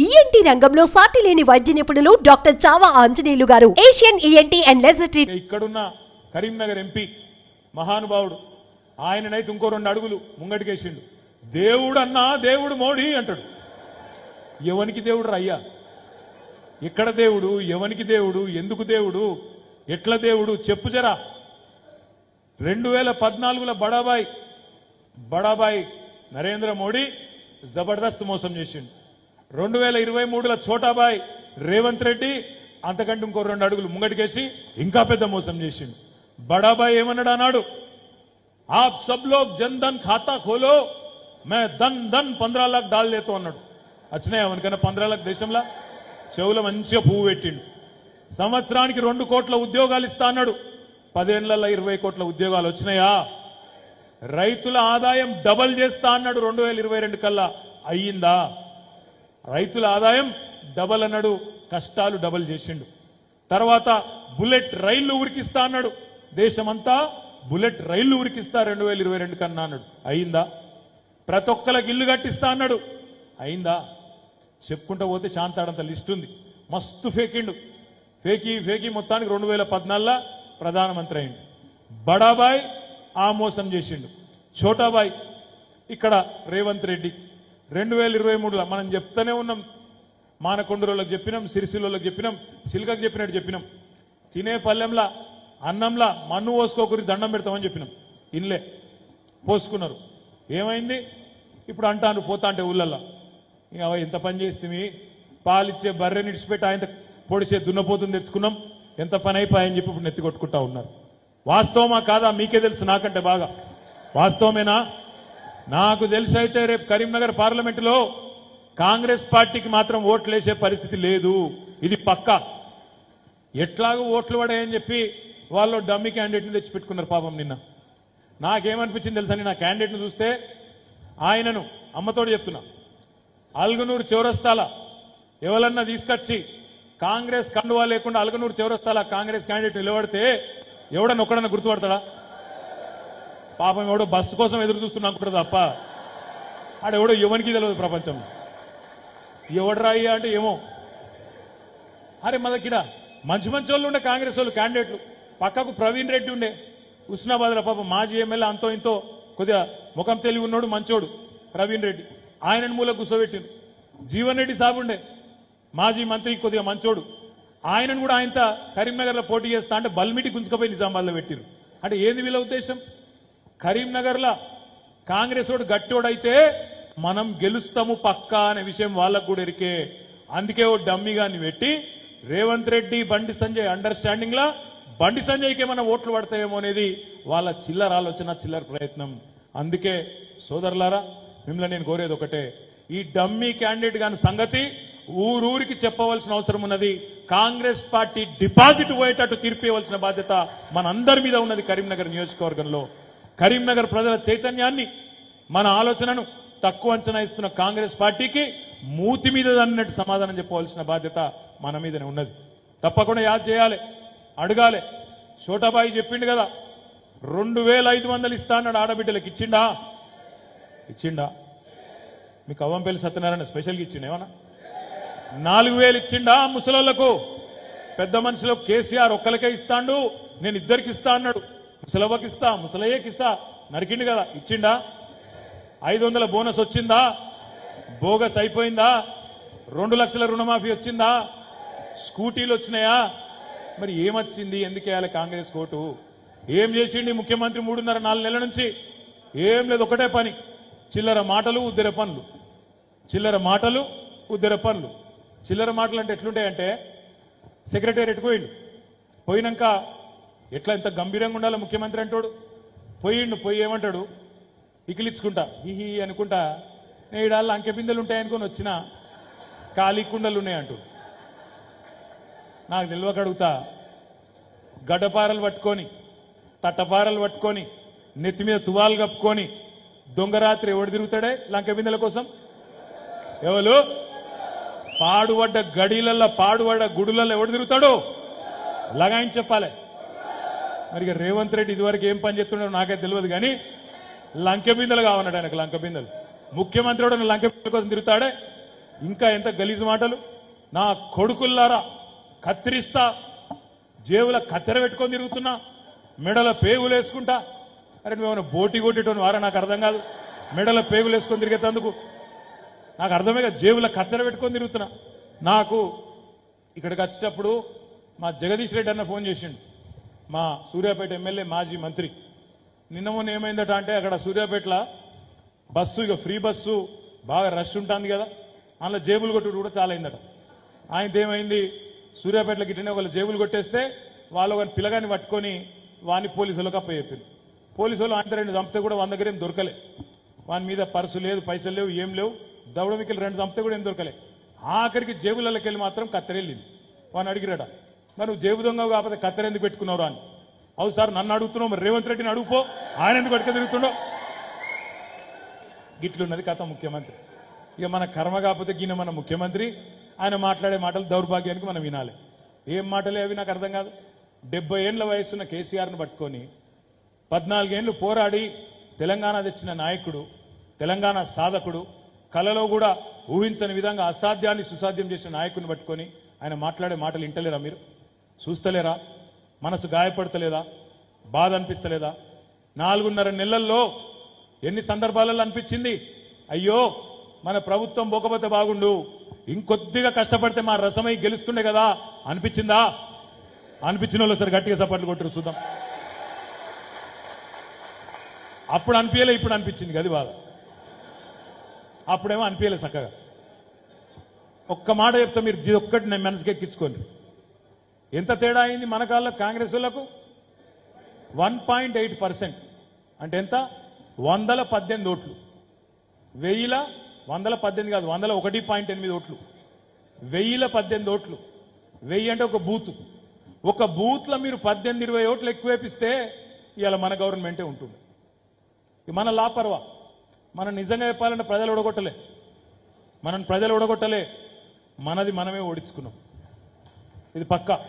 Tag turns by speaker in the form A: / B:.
A: ENT రంగంలో సాటి లేని వైద్య నిపుణులు డాక్టర్ చావా ఆంజనేయులు గారు. ఏషియన్ ఈఎన్టీ అండ్ లెజర్
B: ఇక్కడున్న కరీంనగర్ ఎంపీ మహానుభావుడు ఆయననైతే ఇంకో రెండు అడుగులు ముంగటికేసిండు. దేవుడు అన్నా దేవుడు మోడీ అంటాడు. ఎవనికి దేవుడు రయ్యా ఎక్కడ దేవుడు? ఎవనికి దేవుడు? ఎందుకు దేవుడు? ఎట్ల దేవుడు? చెప్పు జరా. రెండు వేల పద్నాలుగులో బడాబాయ్ బడాబాయ్ నరేంద్ర మోడీ జబర్దస్త్ మోసం చేసిండు. రెండు వేల ఇరవై మూడులో చోటాబాయ్ రేవంత్ రెడ్డి అంతకంటే ఇంకో రెండు అడుగులు ముంగటికేసి ఇంకా పెద్ద మోసం చేసిండు. బడాబాయ్ ఏమన్నాడు అన్నాడు ఆప్ సబ్ లోగ్ జన్ ధన్ ఖాతా ఖోలో మే ధన్ ధన్ పంద్రా లాక్ డాల్ దేతో అన్నాడు. వచ్చినాయి అవనికన్నా పంద్రా లాక్ దేశంలా? చెవుల మంచిగా పువ్వు పెట్టిండు. సంవత్సరానికి రెండు కోట్ల ఉద్యోగాలు ఇస్తా అన్నాడు. పదేళ్ళలో ఇరవై కోట్ల ఉద్యోగాలు వచ్చినాయా? రైతుల ఆదాయం డబల్ చేస్తా అన్నాడు. రెండు వేల ఇరవై రెండు కల్లా అయ్యిందా? రైతుల ఆదాయం డబల్ అన్నాడు కష్టాలు డబల్ చేసిండు. తర్వాత బుల్లెట్ రైళ్ళు ఉరికిస్తా అన్నాడు. దేశమంతా బుల్లెట్ రైళ్ళు ఉరికిస్తా రెండు వేల ఇరవై రెండు కన్నా అన్నాడు. అయిందా? ప్రతి ఒక్కరికి ఇల్లు కట్టిస్తా అన్నాడు. అయిందా? చెప్పుకుంటూ పోతే శాంతాడంత లిస్ట్ ఉంది. మస్తు ఫేకిండు. ఫేకి ఫేకి మొత్తానికి రెండు వేల పద్నాలుగులో ప్రధానమంత్రి అయిండు. బడాబాయ్ ఆ మోసం చేసిండు. ఛోటాబాయ్ ఇక్కడ రేవంత్ రెడ్డి రెండు వేల ఇరవై మూడులో మనం చెప్తానే ఉన్నాం. మానకొండరోళ్ళకి చెప్పినాం సిరిసిల్లోకి చెప్పినాం సిల్కకు చెప్పినట్టు చెప్పినాం. తినే పల్లెంలా అన్నంలా మన్ను పోసుకోకరి దండం పెడతామని చెప్పినాం. ఇన్లే పోసుకున్నారు. ఏమైంది? ఇప్పుడు అంటాను పోతా అంటే ఊళ్ళల్లో. ఇంకా ఎంత పని చేస్తే పాలిచ్చే బర్రెని ఇడిచిపెట్టి ఆయన పొడిచే దున్నపోతుంది తెచ్చుకున్నాం. ఎంత పని అయిపోయాయని చెప్పి ఇప్పుడు నెత్తి కొట్టుకుంటా ఉన్నారు. వాస్తవమా కాదా? మీకే తెలుసు నాకంటే బాగా. వాస్తవమేనా? నాకు తెలిసి అయితే రేపు కరీంనగర్ పార్లమెంటులో కాంగ్రెస్ పార్టీకి మాత్రం ఓట్లేసే పరిస్థితి లేదు. ఇది పక్కా. ఎట్లాగో ఓట్లు పడాయని చెప్పి వాళ్ళు డమ్మి క్యాండిడేట్ని తెచ్చిపెట్టుకున్నారు పాపం నిన్న. నాకేమనిపించింది తెలుసని నా క్యాండిడేట్ని చూస్తే ఆయనను అమ్మతోడు చెప్తున్నా. అల్గనూరు చౌరస్తాల ఎవరన్నా తీసుకొచ్చి కాంగ్రెస్ కండువా లేకుండా అల్గనూరు చౌరస్తాల కాంగ్రెస్ క్యాండిడేట్ నిలబడితే ఎవడన్నా ఒక్కడన్నా గుర్తుపడతాడా? పాపం ఎవడో బస్సు కోసం ఎదురు చూస్తున్నా అనుకుంటారు తప్ప ఆడ ఎవడో ఎవరికి తెలియదు ప్రపంచంలో ఎవడరా అయ్యా అంటే ఏమో. అరే మనకిడ మంచి మంచి వాళ్ళు ఉండే కాంగ్రెస్ వాళ్ళు క్యాండిడేట్లు. పక్కకు ప్రవీణ్ రెడ్డి ఉండే హుస్నాబాద్లో పాపం మాజీ ఎమ్మెల్యే అంతో ఇంతో కొద్దిగా ముఖం తెలివి ఉన్నాడు మంచోడు ప్రవీణ్ రెడ్డి. ఆయనను మూల కూర్చోబెట్టిండు జీవన్ రెడ్డి సాబు ఉండే మాజీ మంత్రి కొద్దిగా మంచోడు. ఆయనను కూడా ఆయనతో కరీంనగర్లో పోటీ చేస్తా అంటే బల్మిటి గుంజుకపోయి నిజామాబాద్లో పెట్టిరు అంటే ఏంది వీళ్ళ ఉద్దేశం? కరీంనగర్లో కాంగ్రెస్ వాడు గట్టోడైతే మనం గెలుస్తాము పక్కా అనే విషయం వాళ్ళకు కూడా ఎరికే అందుకే ఓ డమ్మిగాని పెట్టి రేవంత్ రెడ్డి బండి సంజయ్ అండర్స్టాండింగ్ లా బండి సంజయ్కి ఏమైనా ఓట్లు పడతాయేమో అనేది వాళ్ళ చిల్లర ఆలోచన చిల్లర ప్రయత్నం. అందుకే సోదరులారా మిమ్మల్ని నేను కోరేది ఒకటే. ఈ డమ్మీ క్యాండిడేట్ కాని సంగతి ఊరూరికి చెప్పవలసిన అవసరం ఉన్నది. కాంగ్రెస్ పార్టీ డిపాజిట్ పోయేటట్టు తీర్పివలసిన బాధ్యత మనందరి మీద ఉన్నది కరీంనగర్ నియోజకవర్గంలో. కరీంనగర్ ప్రజల చైతన్యాన్ని మన ఆలోచనను తక్కువ అంచనా ఇస్తున్న కాంగ్రెస్ పార్టీకి మూతి మీద అన్నట్టు సమాధానం చెప్పవలసిన బాధ్యత మన మీదనే ఉన్నది. తప్పకుండా యాద్ చేయాలి అడగాలి. చోటాబాయి చెప్పిండు కదా రెండు వేల ఐదు వందలు ఇస్తా అన్నాడు ఆడబిడ్డలకు. ఇచ్చిండా? ఇచ్చిండా? మీకు అవ్వంపల్లి సత్యనారాయణ స్పెషల్గా ఇచ్చిండు ఏమన్నా? నాలుగు వేలు ఇచ్చిండా ముసలోళ్ళకు పెద్ద మనుషులకు కేసీఆర్ ఒక్కరికే ఇస్తాండు నేను ఇద్దరికి ఇస్తా అన్నాడు. ముసలవ్వకి ఇస్తా ముసలయ్యకి ఇస్తా నరికిండు కదా ఇచ్చిండా? ఐదు వందల బోనస్ వచ్చిందా? బోగస్ అయిపోయిందా? రెండు లక్షల రుణమాఫీ వచ్చిందా? స్కూటీలు వచ్చినాయా? మరి ఏమొచ్చింది? ఎందుకు వేయాలి కాంగ్రెస్ కోటు? ఏం చేసిండి ముఖ్యమంత్రి మూడున్నర నాలుగు నెలల నుంచి? ఏం లేదు ఒకటే పని. చిల్లర మాటలు ఉద్దెర పనులు. చిల్లర మాటలు ఉద్దెర పనులు. చిల్లర మాటలు అంటే ఎట్లుంటాయంటే సెక్రటేరియట్ పోయిండు. పోయినాక ఎట్లా ఇంత గంభీరంగా ఉండాలి ముఖ్యమంత్రి అంటాడు? పోయిండు పోయి ఏమంటాడు? ఇకిలిచ్చుకుంటా. హిహి అనుకుంటా. నేడాళ్ళు అంకె బిందెలు ఉంటాయనుకొని వచ్చిన ఖాళీ కుండలు ఉన్నాయంటు నాకు నిల్వక అడుగుతా. గడ్డపారలు పట్టుకొని తట్టపారలు పట్టుకొని నెత్తి మీద తువాలు కప్పుకొని దొంగరాత్రి ఎవడు తిరుగుతాడే లంక బిందెల కోసం? ఎవరు పాడుపడ్డ గడిలల్లో పాడుపడ్డ గుడులలో ఎవడు తిరుగుతాడు? లగాయించి చెప్పాలి. మరి రేవంత్ రెడ్డి ఇదివరకు ఏం పని చేస్తున్నాడో నాకే తెలియదు కానీ లంకె బిందెలు కావన్నాడు ఆయనకు లంక బిందెలు. ముఖ్యమంత్రి కూడా లంక బిందెల కోసం తిరుగుతాడే. ఇంకా ఎంత గలీజు మాటలు. నా కొడుకుల్లారా కత్తిరిస్తా. జేబుల కత్తెర పెట్టుకొని తిరుగుతున్నా. మెడల పేగులు వేసుకుంటా. అరే నువ్వేమైనా బోటి కొట్టేటోని వారా? నాకు అర్థం కాదు. మెడల పేగులు వేసుకొని తిరిగేటందుకు. నాకు అర్థమే కదా జేబుల కత్తెర పెట్టుకొని తిరుగుతున్నా. నాకు ఇక్కడికి వచ్చేటప్పుడు మా జగదీష్ రెడ్డి అన్న ఫోన్ చేసిండు. మా సూర్యాపేట ఎమ్మెల్యే మాజీ మంత్రి. నిన్న మొన్న ఏమైందట అంటే అక్కడ సూర్యాపేటలో బస్సు ఇక ఫ్రీ బస్సు బాగా రష్ ఉంటుంది కదా. అందులో జేబులు కొట్టుడు కూడా చాలా అయిందట. ఆయనది ఏమైంది? సూర్యాపేటలో గిట్టిన ఒకళ్ళు జేబులు కొట్టేస్తే వాళ్ళు ఒక పిల్లగాని పట్టుకొని వాని పోలీసులకు అప్ప పోలీసులు పోలీసు ఆయన రెండు చంపితే కూడా వంద దగ్గర ఏం దొరకలే. వాని మీద పర్సు లేదు పైసలు లేవు ఏం లేవు. దౌడమికి రెండు చంపితే కూడా ఏం దొరకలే. ఆఖరికి జేబులకి వెళ్ళి మాత్రం కత్తెరెళ్ళింది. వాడిని అడిగిరట మరి నువ్వు జేబు దొంగ కాకపోతే కత్తెర ఎందుకు పెట్టుకున్నావు అని. అవును సార్ నన్ను అడుగుతున్నావు మరి రేవంత్ రెడ్డిని అడుగుపో ఆయన ఎందుకు పట్టుక తిరుగుతుండో. గిట్లున్నది కథ ముఖ్యమంత్రి. ఇక మన కర్మ కాకపోతే గిన మన ముఖ్యమంత్రి. ఆయన మాట్లాడే మాటలు దౌర్భాగ్యానికి మనం వినాలి. ఏం మాటలే అవి నాకు అర్థం కాదు. డెబ్బై ఏళ్ళ వయసున్న కేసీఆర్ను పట్టుకొని పద్నాలుగేళ్ళు పోరాడి తెలంగాణ తెచ్చిన నాయకుడు తెలంగాణ సాధకుడు కలలో కూడా ఊహించని విధంగా అసాధ్యాన్ని సుసాధ్యం చేసిన నాయకుడిని పట్టుకొని ఆయన మాట్లాడే మాటలు వింటలేరా మీరు? చూస్తలేరా? మనసు గాయపడతలేదా? బాధ అనిపిస్తలేదా నాలుగున్నర నెలల్లో ఎన్ని సందర్భాలలో అనిపించింది? అయ్యో మన ప్రభుత్వం పోకపోతే బాగుండు. ఇంకొద్దిగా కష్టపడితే మా రసమై గెలుస్తుండే కదా. అనిపించిందా? అనిపించిన వాళ్ళు సరే గట్టిగా సపాట్లు కొట్టురు చూద్దాం. అప్పుడు అనిపించలే ఇప్పుడు అనిపించింది అది బాధ. అప్పుడేమో అనిపించలే చక్కగా. ఒక్క మాట చెప్తా మీరు ఇది ఒక్కటి నేను మనసుకెక్కించుకోండి. ఎంత తేడా అయింది మన కాళ్ళ కాంగ్రెస్ వాళ్ళకు? One point eight percent. అంటే ఎంత? వందల పద్దెనిమిది ఓట్లు. వెయ్యిల వందల పద్దెనిమిది కాదు వందల ఒకటి పాయింట్ ఎనిమిది ఓట్లు. వెయ్యిల పద్దెనిమిది ఓట్లు. వెయ్యి అంటే ఒక బూత్. ఒక బూత్లో మీరు పద్దెనిమిది ఇరవై ఓట్లు ఎక్కువేపిస్తే ఇవాళ మన గవర్నమెంటే ఉంటుంది. మన లాపర్వా. మనం నిజంగా చెప్పాలంటే ప్రజలు ఓడగొట్టలే. మనం ప్రజలు ఓడగొట్టలే. మనది మనమే ఓడించుకున్నాం. ఇది పక్కా.